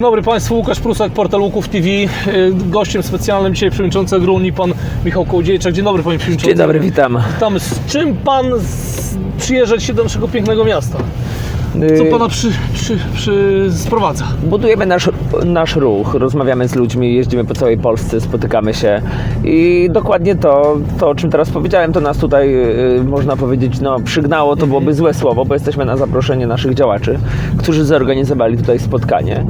Dobry Państwu, Łukasz Prusak, portal Łuków TV. Y, Gościem specjalnym dzisiaj przewodniczący Agruni, pan Michał Kołodziejczak. Dzień dobry Panie Przewodniczący. Dzień dobry, witam. Witamy. Z czym Pan przyjeżdża się do naszego pięknego miasta? Co Y, Pana przy, przy, przy sprowadza? Budujemy nasz, nasz ruch, rozmawiamy z ludźmi, jeździmy po całej Polsce, spotykamy się i dokładnie to, to o czym teraz powiedziałem, to nas tutaj y, można powiedzieć, no przygnało, to byłoby złe słowo, bo jesteśmy na zaproszenie naszych działaczy, którzy zorganizowali tutaj spotkanie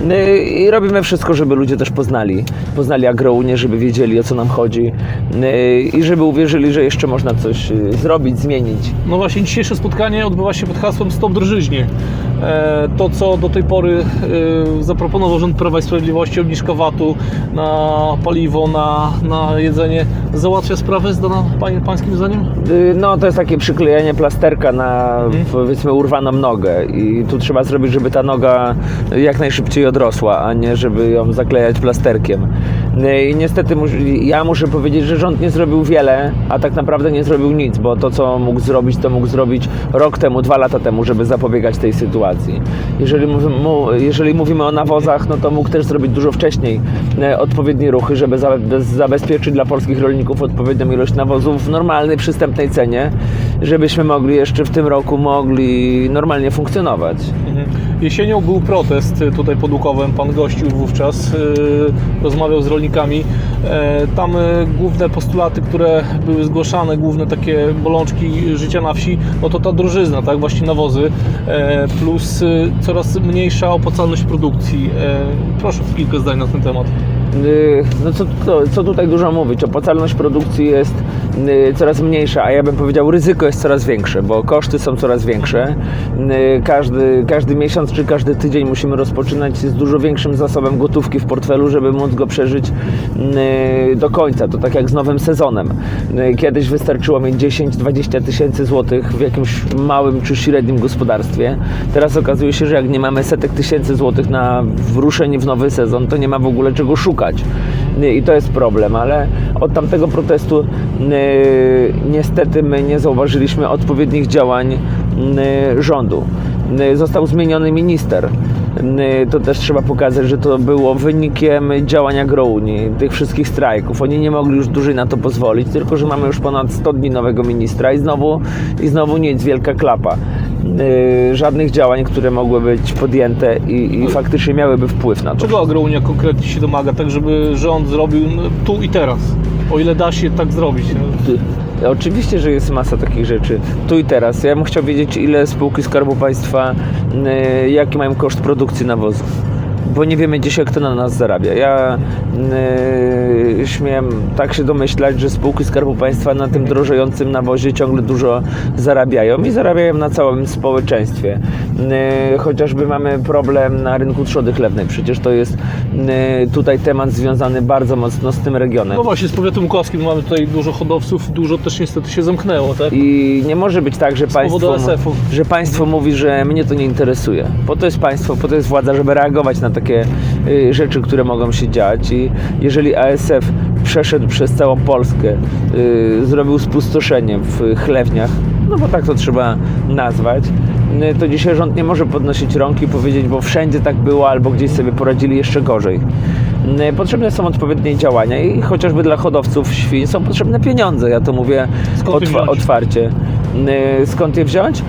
Y, i robimy wszystko, żeby ludzie też poznali, poznali Agrounię, żeby wiedzieli o co nam chodzi y, i żeby uwierzyli, że jeszcze można coś y, zrobić, zmienić. No właśnie, dzisiejsze spotkanie odbywa się pod hasłem Stop Drżyźnie. E, To, co do tej pory e, zaproponował rząd Prawa i Sprawiedliwości, obniżka VAT-u na paliwo, na, na jedzenie, załatwia sprawę, zdana Panie, Pańskim zdaniem? Y, No, to jest takie przyklejenie plasterka na powiedzmy urwaną nogę i tu trzeba zrobić, żeby ta noga jak najszybciej odrosła, a nie żeby ją zaklejać plasterkiem. Y, I niestety ja muszę powiedzieć, że rząd nie zrobił wiele, a tak naprawdę nie zrobił nic, bo to co mógł zrobić, to mógł zrobić rok temu, dwa lata temu, żeby zapobiegać tej sytuacji. Jeżeli, mówimy- jeżeli mówimy o nawozach, no to mógł też zrobić dużo wcześniej e, odpowiednie ruchy, żeby za- bez- zabezpieczyć dla polskich rolników odpowiednią ilość nawozów w normalnej, przystępnej cenie, żebyśmy mogli jeszcze w tym roku mogli normalnie funkcjonować. Mhm. Jesienią był protest tutaj pod Łukowem, pan gościł wówczas, y, rozmawiał z rolnikami. E, Tam y, główne postulaty, które były zgłaszane, główne takie bolączki życia na wsi, no to ta drożyzna, tak, właśnie nawozy, e, plus coraz mniejsza opłacalność produkcji. E, Proszę kilka zdań na ten temat. No co, co, co tutaj dużo mówić? Opłacalność produkcji jest coraz mniejsza, a ja bym powiedział ryzyko jest coraz większe, bo koszty są coraz większe. Yy, Każdy, każdy miesiąc czy każdy tydzień musimy rozpoczynać z dużo większym zasobem gotówki w portfelu, żeby móc go przeżyć yy, do końca. To tak jak z nowym sezonem. Kiedyś wystarczyło mieć 10-20 tysięcy złotych w jakimś małym czy średnim gospodarstwie. Teraz okazuje się, że jak nie mamy setek tysięcy złotych na wruszenie w nowy sezon, to nie ma w ogóle czego szukać. I to jest problem, ale od tamtego protestu niestety my nie zauważyliśmy odpowiednich działań rządu. Został zmieniony minister. To też trzeba pokazać, że to było wynikiem działania Grouni, tych wszystkich strajków. Oni nie mogli już dłużej na to pozwolić, tylko że mamy już ponad 100 dni nowego ministra i znowu, i znowu nic, wielka klapa. Yy, Żadnych działań, które mogły być podjęte i, i faktycznie miałyby wpływ na to. Czego Agrounia konkretnie się domaga, tak żeby rząd zrobił no, tu i teraz? O ile da się tak zrobić. no. Oczywiście, że jest masa takich rzeczy. Tu i teraz. Ja bym chciał wiedzieć, ile spółki Skarbu Państwa, y, jaki mają koszt produkcji nawozu. Bo nie wiemy dzisiaj, kto na nas zarabia. Ja y, śmiem tak się domyślać, że spółki Skarbu Państwa na tym drożejącym nawozie ciągle dużo zarabiają i zarabiają na całym społeczeństwie. Y, chociażby mamy problem na rynku trzody chlewnej. Przecież to jest y, tutaj temat związany bardzo mocno z tym regionem. No właśnie, z powiatem łukowskim mamy tutaj dużo hodowców, dużo też niestety się zamknęło, tak? I nie może być tak, że powodu państwo, że państwo mówi, że mnie to nie interesuje. Po to jest państwo, po to jest władza, żeby reagować na takie y, rzeczy, które mogą się dziać. I jeżeli ASF przeszedł przez całą Polskę, y, zrobił spustoszenie w chlewniach, no bo tak to trzeba nazwać, y, to dzisiaj rząd nie może podnosić rąk i powiedzieć, bo wszędzie tak było, albo gdzieś sobie poradzili jeszcze gorzej. Y, Potrzebne są odpowiednie działania i chociażby dla hodowców świń są potrzebne pieniądze. Ja to mówię otwa- otwarcie. Y, Skąd je wziąć? Y,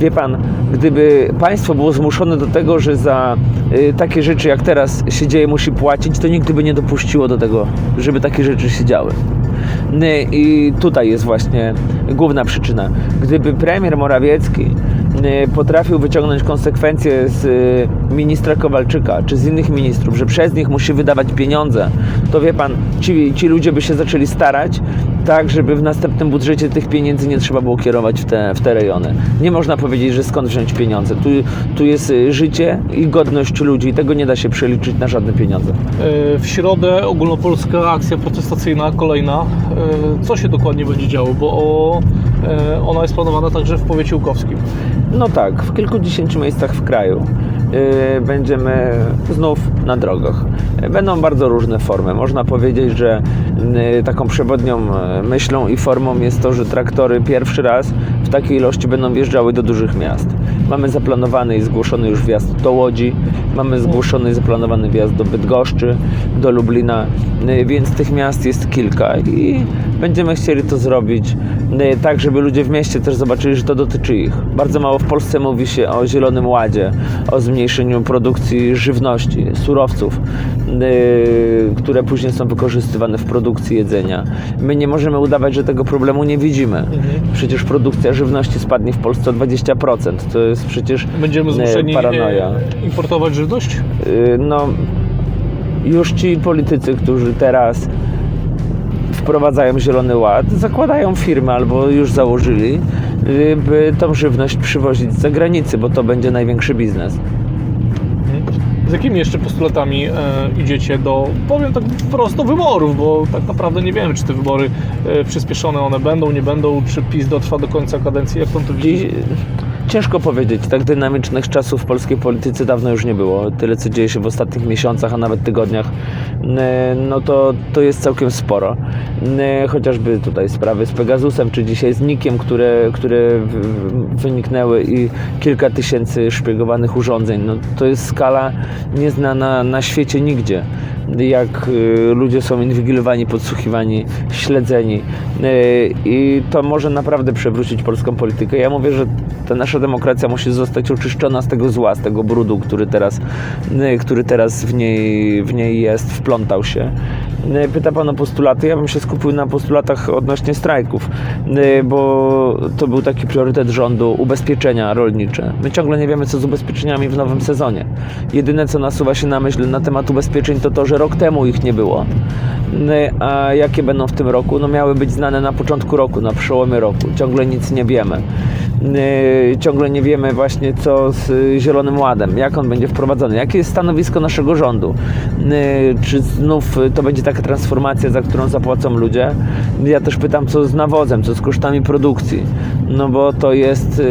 Wie pan, gdyby państwo było zmuszone do tego, że za y, takie rzeczy jak teraz się dzieje musi płacić, to nigdy by nie dopuściło do tego, żeby takie rzeczy się działy. I tutaj jest właśnie główna przyczyna. Gdyby premier Morawiecki y, potrafił wyciągnąć konsekwencje z y, ministra Kowalczyka czy z innych ministrów, że przez nich musi wydawać pieniądze, to wie pan, ci, ci ludzie by się zaczęli starać tak, żeby w następnym budżecie tych pieniędzy nie trzeba było kierować w te, w te rejony. Nie można powiedzieć, że skąd wziąć pieniądze. Tu, tu jest y, życie i godność ludzi i tego nie da się przeliczyć na żadne pieniądze. E, W środę ogólnopolska akcja protestacyjna, kolejna. E, Co się dokładnie będzie działo? Bo e, ona jest planowana także w powiecie łukowskim. No tak, w kilkudziesięciu miejscach w kraju yy, będziemy znów na drogach. Będą bardzo różne formy. Można powiedzieć, że yy, taką przewodnią yy, myślą i formą jest to, że traktory pierwszy raz w takiej ilości będą wjeżdżały do dużych miast. Mamy zaplanowany i zgłoszony już wjazd do Łodzi, mamy zgłoszony i zaplanowany wjazd do Bydgoszczy, do Lublina, y, więc tych miast jest kilka i będziemy chcieli to zrobić y, tak, żeby ludzie w mieście też zobaczyli, że to dotyczy ich. Bardzo mało w Polsce mówi się o Zielonym Ładzie, o zmniejszeniu produkcji żywności, surowców, które później są wykorzystywane w produkcji jedzenia. My nie możemy udawać, że tego problemu nie widzimy. Przecież produkcja żywności spadnie w Polsce o 20%. To jest przecież Będziemy y, zmuszeni paranoja. e, importować żywność? Y, No, już ci politycy, którzy teraz wprowadzają Zielony Ład, zakładają firmy albo już założyli, y, by tą żywność przywozić z zagranicy, bo to będzie największy biznes. Z jakimi jeszcze postulatami e, idziecie do, powiem tak wprost, wyborów, bo tak naprawdę nie wiemy, czy te wybory e, przyspieszone one będą, nie będą, czy PiS dotrwa do końca kadencji, jak pan to widzi? Ciężko powiedzieć, tak dynamicznych czasów w polskiej polityce dawno już nie było. Tyle, co dzieje się w ostatnich miesiącach, a nawet tygodniach, no to, to jest całkiem sporo. Chociażby tutaj sprawy z Pegasusem, czy dzisiaj z Nikiem, które, które wyniknęły i kilka tysięcy szpiegowanych urządzeń. No, to jest skala nieznana na świecie nigdzie. Jak y, ludzie są inwigilowani, podsłuchiwani, śledzeni. Y, I to może naprawdę przewrócić polską politykę. Ja mówię, że ta nasza demokracja musi zostać oczyszczona z tego zła, z tego brudu, który teraz, y, który teraz w, niej, w niej jest, wplątał się. Y, Pyta Pan o postulaty. Ja bym się skupił na postulatach odnośnie strajków, y, bo to był taki priorytet rządu ubezpieczenia rolnicze. My ciągle nie wiemy, co z ubezpieczeniami w nowym sezonie. Jedyne, co nasuwa się na myśl na temat ubezpieczeń, to to, że rok temu ich nie było. A jakie będą w tym roku? No miały być znane na początku roku, na przełomie roku. Ciągle nic nie wiemy. Y, Ciągle nie wiemy właśnie co z y, Zielonym Ładem, jak on będzie wprowadzony, jakie jest stanowisko naszego rządu. Y, Czy znów to będzie taka transformacja, za którą zapłacą ludzie? Ja też pytam, co z nawozem, co z kosztami produkcji. No bo to jest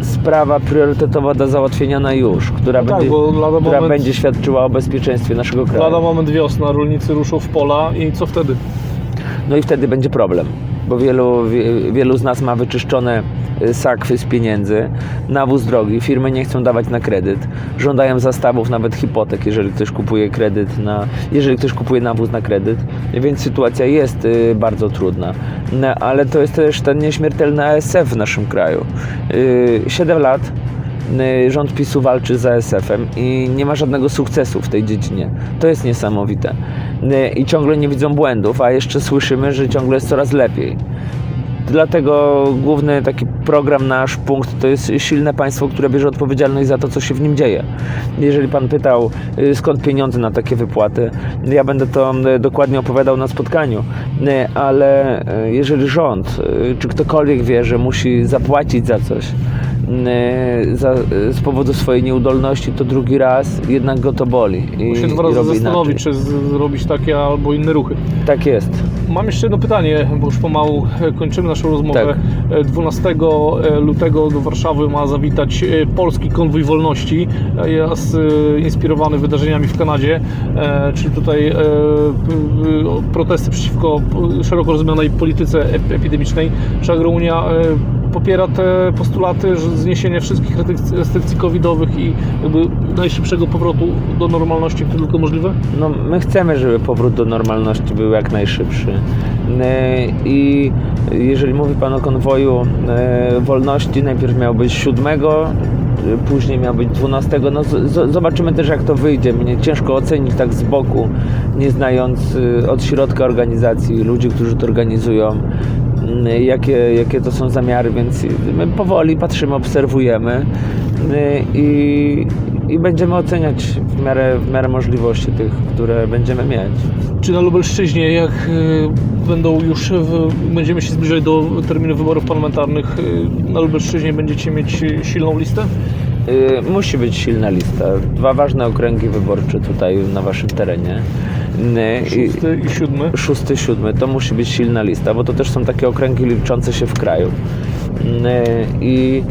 sprawa priorytetowa do załatwienia na już, która, No tak, będzie, która moment- będzie świadczyła o bezpieczeństwie naszego kraju. Lada moment wiosna, rolnicy ruszą w pola i co wtedy? No i wtedy będzie problem, bo wielu, wie- wielu z nas ma wyczyszczone y, sakwy z pieniędzy, nawóz drogi, firmy nie chcą dawać na kredyt, żądają zastawów, nawet hipotek, jeżeli ktoś kupuje kredyt na, jeżeli ktoś kupuje nawóz na kredyt, więc sytuacja jest y, bardzo trudna. No, ale to jest też ten nieśmiertelny ASF w naszym kraju. Y, 7 lat Y, rząd PiSu walczy z ASF-em i nie ma żadnego sukcesu w tej dziedzinie. To jest niesamowite. Y, I ciągle nie widzą błędów, a jeszcze słyszymy, że ciągle jest coraz lepiej. Dlatego główny taki program, nasz punkt to jest silne państwo, które bierze odpowiedzialność za to, co się w nim dzieje. Jeżeli pan pytał, y, skąd pieniądze na takie wypłaty, ja będę to y, dokładnie opowiadał na spotkaniu, Y, ale y, jeżeli rząd, y, czy ktokolwiek wie, że musi zapłacić za coś, y, za, y, z powodu swojej nieudolności, to drugi raz jednak go to boli. I, Muszę dwa razy zastanowić, inaczej. czy z- zrobić takie albo inne ruchy. Tak jest. Mam jeszcze jedno pytanie, bo już pomału e, kończymy naszą rozmowę. Tak. E, 12 lutego do Warszawy ma zawitać e, polski konwój wolności. E, Jest e, inspirowany wydarzeniami w Kanadzie, e, czyli tutaj e, protesty przeciwko szeroko rozumianej polityce ep- epidemicznej. Czy Agrounia e, popiera te postulaty, że zniesienie wszystkich restrykcji- restrykcji covidowych i jakby najszybszego powrotu do normalności, który tylko możliwe? No, my chcemy, żeby powrót do normalności był jak najszybszy. E, I jeżeli mówi Pan o konwoju e, wolności, najpierw miał być 7, e, później miał być 12. No, zobaczymy też, jak to wyjdzie. Mnie ciężko ocenić tak z boku, nie znając od środka organizacji, ludzi, którzy to organizują. Jakie, jakie to są zamiary, więc my powoli patrzymy, obserwujemy i, i będziemy oceniać w miarę, w miarę możliwości tych, które będziemy mieć. Czy na Lubelszczyźnie, jak y, będą już, w, będziemy się zbliżać do terminu wyborów parlamentarnych, y, na Lubelszczyźnie będziecie mieć silną listę? Y, musi być silna lista. Dwa ważne okręgi wyborcze tutaj na waszym terenie. I- Szósty i siódmy. Szósty, siódmy, to musi być silna lista, bo to też są takie okręgi liczące się w kraju. I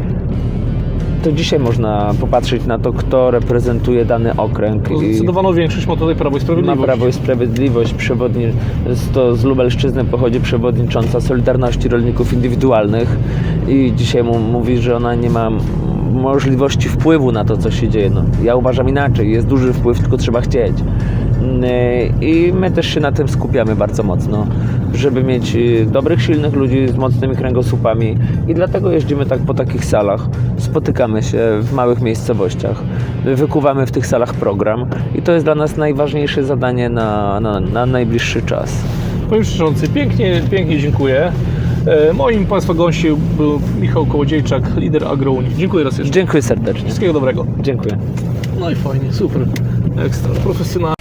to dzisiaj można popatrzeć na to, kto reprezentuje dany okręg. Zdecydowaną większość ma tutaj Prawo i ma Sprawiedliwość. Prawo i Sprawiedliwość. Przewodni... To z Lubelszczyzny pochodzi przewodnicząca Solidarności Rolników Indywidualnych i dzisiaj mu mówi, że ona nie ma możliwości wpływu na to, co się dzieje. No, ja uważam inaczej, jest duży wpływ, tylko trzeba chcieć. Mm, I my też się na tym skupiamy bardzo mocno, żeby mieć y, dobrych, silnych ludzi z mocnymi kręgosłupami i dlatego jeździmy tak po takich salach, spotykamy się w małych miejscowościach, wykuwamy w tych salach program i to jest dla nas najważniejsze zadanie na, na, na najbliższy czas. Panie Przewodniczący, pięknie, pięknie dziękuję. E, Moim Państwa gościem był Michał Kołodziejczak, lider AgroUnii. Dziękuję raz jeszcze. Dziękuję serdecznie. Wszystkiego dobrego. Dziękuję. No i fajnie, super. Ekstra, profesjonalnie.